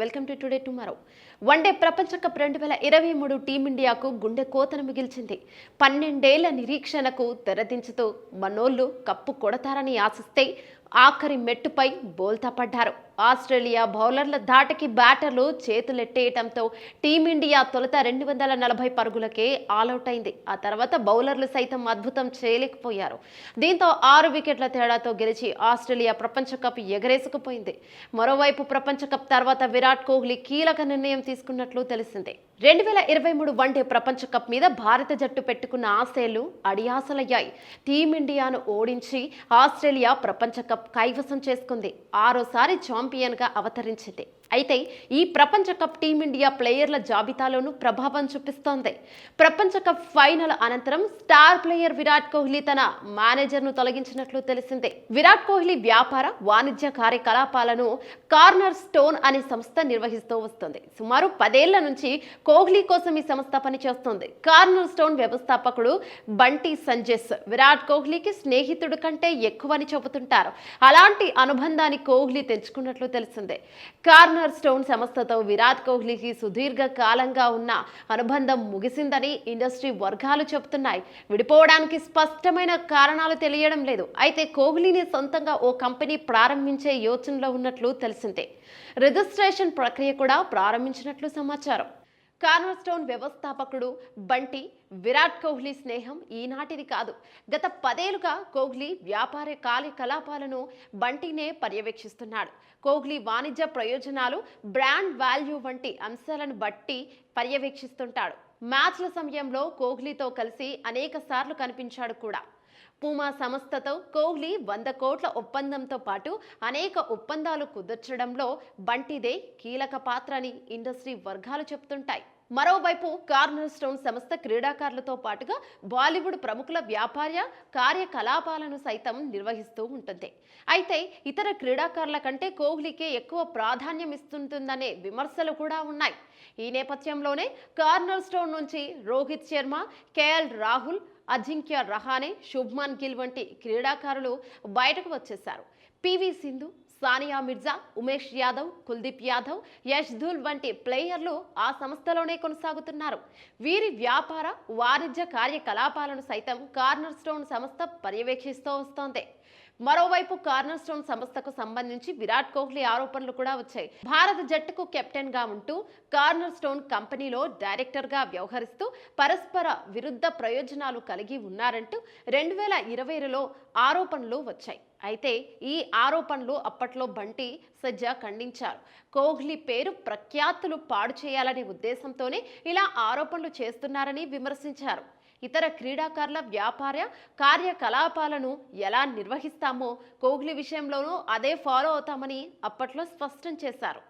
Welcome to today tomorrow. One day ప్రపంచ cup రెండు వేల ఇరవై మూడు టీమిండియాకు గుండె కోతను మిగిల్చింది. పన్నెండేళ్ళ నిరీక్షణకు తెరదించుతూ మనోళ్ళు కప్పు కొడతారని ఆశిస్తే ఆఖరి మెట్టుపై బోల్తా పడ్డారు ఆస్ట్రేలియా బౌలర్ల ధాటికి బ్యాటర్లు చేతులెట్టేయటంతో టీమిండియా తొలుత రెండు వందల నలభై పరుగులకే ఆలౌట్ అయింది ఆ తర్వాత బౌలర్లు సైతం అద్భుతం చేయలేకపోయారు. దీంతో ఆరు వికెట్ల తేడాతో గెలిచి ఆస్ట్రేలియా ప్రపంచ కప్ ఎగరేసుకుపోయింది. మరోవైపు ప్రపంచ కప్ తర్వాత విరాట్ కోహ్లీ కీలక నిర్ణయం తీసుకున్నట్లు తెలిసిందే. రెండు వేల ఇరవై మూడు వన్డే ప్రపంచ కప్ మీద భారత జట్టు పెట్టుకున్న ఆశయాలు అడియాసలయ్యాయి. టీమిండియాను ఓడించి ఆస్ట్రేలియా ప్రపంచ కప్ కైవసం చేసుకుంది. ఆరోసారి ఛాంపియన్గా అవతరించింది. అయితే ఈ ప్రపంచ కప్ టీమిండియా ప్లేయర్ల జాబితాలోనూ ప్రభావం చూపిస్తోంది. ప్రపంచ కప్ ఫైనల్ అనంతరం స్టార్ ప్లేయర్ విరాట్ కోహ్లీ తన మేనేజర్ను తొలగించినట్లు తెలిసిందే. విరాట్ కోహ్లీ వ్యాపార వాణిజ్య కార్యకలాపాలను కార్నర్ స్టోన్ అనే సంస్థ నిర్వహిస్తూ వస్తుంది. సుమారు పదేళ్ళ నుంచి కోహ్లీ కోసం ఈ సంస్థ పనిచేస్తుంది. కార్నర్ స్టోన్ వ్యవస్థాపకుడు బంటి సంజెస్ విరాట్ కోహ్లీకి స్నేహితుడు కంటే ఎక్కువని చెబుతుంటారు. అలాంటి అనుబంధాన్ని కోహ్లీ తెంచుకున్నట్లు తెలిసిందే. కార్నర్ స్టోన్ సంస్థతో విరాట్ కోహ్లీకి సుదీర్ఘ కాలంగా ఉన్న అనుబంధం ముగిసిందని ఇండస్ట్రీ వర్గాలు చెబుతున్నాయి. విడిపోవడానికి స్పష్టమైన కారణాలు తెలియడం లేదు. అయితే కోహ్లీని సొంతంగా ఓ కంపెనీ ప్రారంభించే యోచనలో ఉన్నట్లు తెలిసిందే. రిజిస్ట్రేషన్ ప్రక్రియ కూడా ప్రారంభించినట్లు సమాచారం. కార్నర్ స్టోన్ వ్యవస్థాపకుడు బంటి విరాట్ కోహ్లీ స్నేహం ఈనాటిది కాదు. గత పదేలుగా కోహ్లీ వ్యాపార కార్యకలాపాలను బంటినే పర్యవేక్షిస్తున్నాడు. కోహ్లీ వాణిజ్య ప్రయోజనాలు బ్రాండ్ వాల్యూ వంటి అంశాలను బట్టి పర్యవేక్షిస్తుంటాడు. మ్యాచ్ల సమయంలో కోహ్లీతో కలిసి అనేక సార్లు కనిపించాడు కూడా. పూమా సంస్థతో కోహ్లీ వంద కోట్ల ఒప్పందంతో పాటు అనేక ఒప్పందాలు కుదర్చడంలో బంటిదే కీలక పాత్ర అని ఇండస్ట్రీ వర్గాలు చెప్తుంటాయి మరోవైపు కార్నర్ స్టోన్ సంస్థ క్రీడాకారులతో పాటుగా బాలీవుడ్ ప్రముఖుల వ్యాపార కార్యకలాపాలను సైతం నిర్వహిస్తూ ఉంటుంది. అయితే ఇతర క్రీడాకారుల కంటే కోహ్లీకే ఎక్కువ ప్రాధాన్యం ఇస్తుంటుందనే విమర్శలు కూడా ఉన్నాయి. ఈ నేపథ్యంలోనే కార్నర్ స్టోన్ నుంచి రోహిత్ శర్మ కేఎల్ రాహుల్ అజింక్య రహానే శుభ్మన్ గిల్ వంటి క్రీడాకారులు బయటకు వచ్చేశారు. పివి సింధు సానియా మిర్జా ఉమేష్ యాదవ్ కుల్దీప్ యాదవ్ యష్ ధూల్ వంటి ప్లేయర్లు ఆ సంస్థలోనే కొనసాగుతున్నారు. వీరి వ్యాపార వాణిజ్య కార్యకలాపాలను సైతం కార్నర్ స్టోన్ సంస్థ పర్యవేక్షిస్తూ వస్తోంది. మరోవైపు కార్నర్ స్టోన్ సంస్థకు సంబంధించి విరాట్ కోహ్లీ ఆరోపణలు కూడా వచ్చాయి. భారత జట్టుకు కెప్టెన్గా ఉంటూ కార్నర్ స్టోన్ కంపెనీలో డైరెక్టర్గా వ్యవహరిస్తూ పరస్పర విరుద్ధ ప్రయోజనాలు కలిగి ఉన్నారంటూ రెండు వేల ఇరవైలో ఆరోపణలు వచ్చాయి. అయితే ఈ ఆరోపణలు అప్పట్లో బంటి సజ్జా ఖండించారు. కోహ్లీ పేరు ప్రఖ్యాతులు పాడు చేయాలనే ఉద్దేశంతోనే ఇలా ఆరోపణలు చేస్తున్నారని విమర్శించారు. ఇతర క్రీడాకారుల వ్యాపార కార్యకలాపాలను ఎలా నిర్వహిస్తామో కోహ్లీ విషయంలోనూ అదే ఫాలో అవుతామని అప్పట్లో స్పష్టం చేశారు.